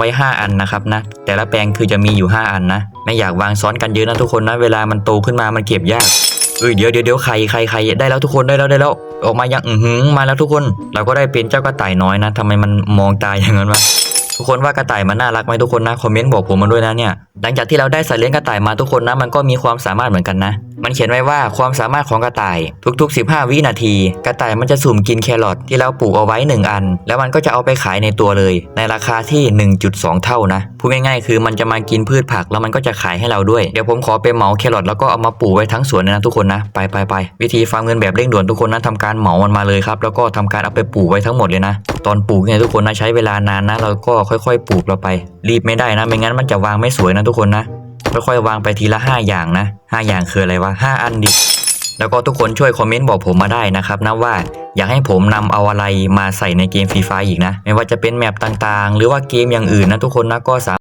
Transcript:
ไว้ 5 อันนะครับนะ แต่ละแปลงคือจะมีอยู่ 5 อันนะ ไม่อยากวางซ้อนกันเยอะนะทุกคนนะ เวลามันโตขึ้นมามันเก็บยากเอ้ยเดี๋ยวเดี๋ยวเดี๋ยวใครใครใครได้แล้วทุกคนได้แล้วได้แล้วออกมายังอือหือมาแล้วทุกคน เราก็ได้เป็นเจ้ากระต่ายน้อยนะทำไมมันมองตายอย่างนั้นวะทุกคนว่ากระต่ายมันน่ารักไหมทุกคนนะคอมเมนต์บอกผมมาด้วยนะเนี่ยหลังจากที่เราได้สัตว์เลี้ยงกระต่ายมาทุกคนนะ มันก็มีความสามารถเหมือนกันนะ มันเขียนไว้ว่าความสามารถของกระต่าย ทุก ๆ 15 วินาที กระต่ายมันจะสุ่มกินแครอทที่เราปลูกเอาไว้ 1 อัน แล้วมันก็จะเอาไปขายในตัวเลย ในราคาที่ 1.2 เท่านะพูดง่ายๆคือมันจะมากินพืชผักแล้วมันก็จะขายให้เราด้วยเดี๋ยวผมขอไปเหมาแครอทแล้วก็เอามาปลูกไว้ทั้งสวนเลยนะทุกคนนะไปไปไปวิธีฟาร์มเงินแบบเร่งด่วนทุกคนนะทำการเหมามันมาเลยครับแล้วก็ทำการเอาไปปลูกไว้ทั้งหมดเลยนะ ตอนปลูกเนี่ยทุกคนนะใช้เวลานานนะเราก็ค่อย ๆ ปลูกเราไป รีบไม่ได้นะไม่งั้นมันจะวางไม่สวยนะทุกคนนะ ค่อยๆวางไปทีละ 5 อย่างนะ 5 อย่างคืออะไรวะ5อันดิแล้วก็ทุกคนช่วยคอมเมนต์บอกผมมาได้นะครับนะว่าอยากให้ผมนำเอาอะไรมาใส่ในเกมฟรีไฟอีกนะ ไม่ว่าจะเป็นแมปต่างๆ หรือว่าเกมอย่างอื่นนะทุกคนนะก็สามารถ